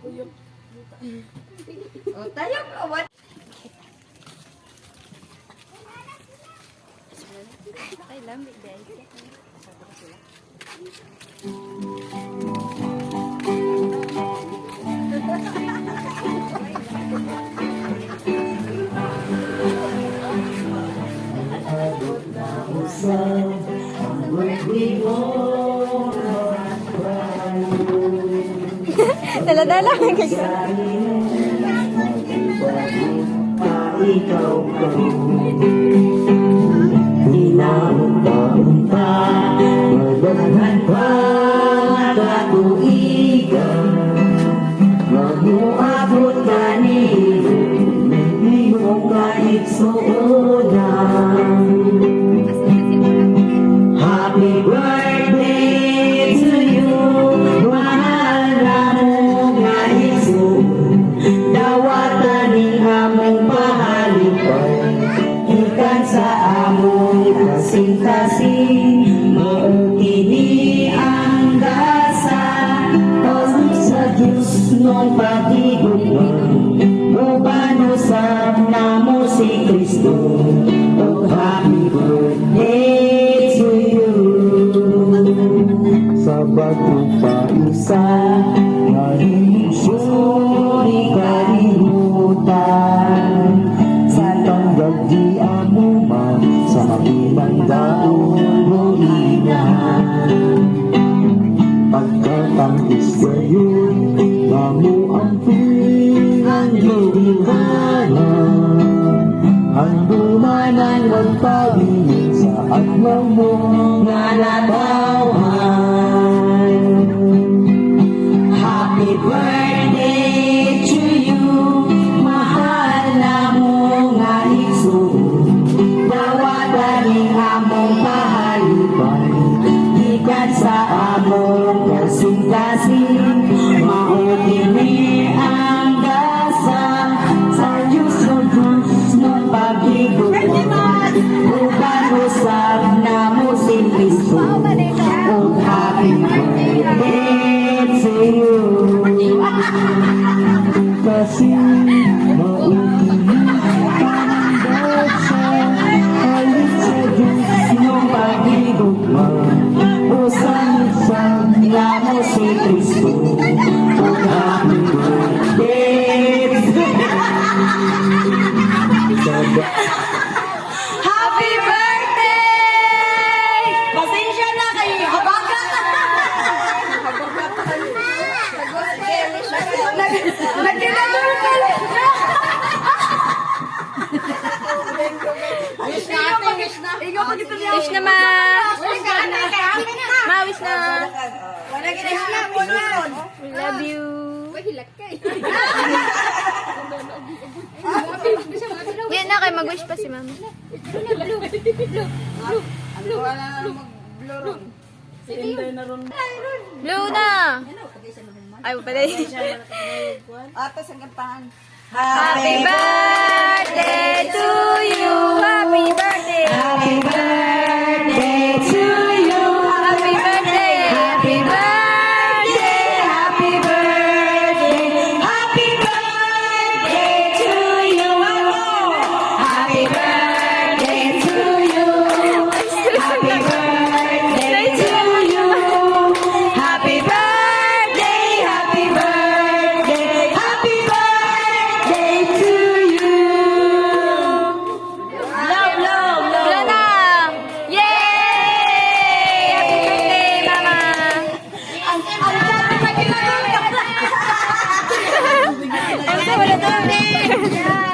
O, tayo ka. What? Ay, lamig guys. Dala-dala. Ka ikaw ko Inaunta-unta Madaghan pa katuigan Mamuabot ka ni Hindi mo kahit suunan Ikan sa among kasing-kasing Maukini ang gasa Tawag sa Diyos nung pagigugman Mubano sa namo si Kristo. Oh, happy birthday ang man ang magpabilin sa adlaw mo nga natawhan. Ikan sa among kasing-kasing. Mautini ang gasa sa Diyos o Diyos ng pag-ibig. Upang usap na mo si Kristo. Oh, happy birthday to you. Kasi Nagkinadol ka Wish natin, wish na. Ikaw pag ito niya. Wish na ma. Wish na. Ma, wish na. Wala ka wish na. Wish na. We love you. Yan na kayo, mag-wish pa si mama. Wala na mag-blue ron? Blue na. Ay, pala. Ate, sa kantahan. Happy birthday Ang wala to.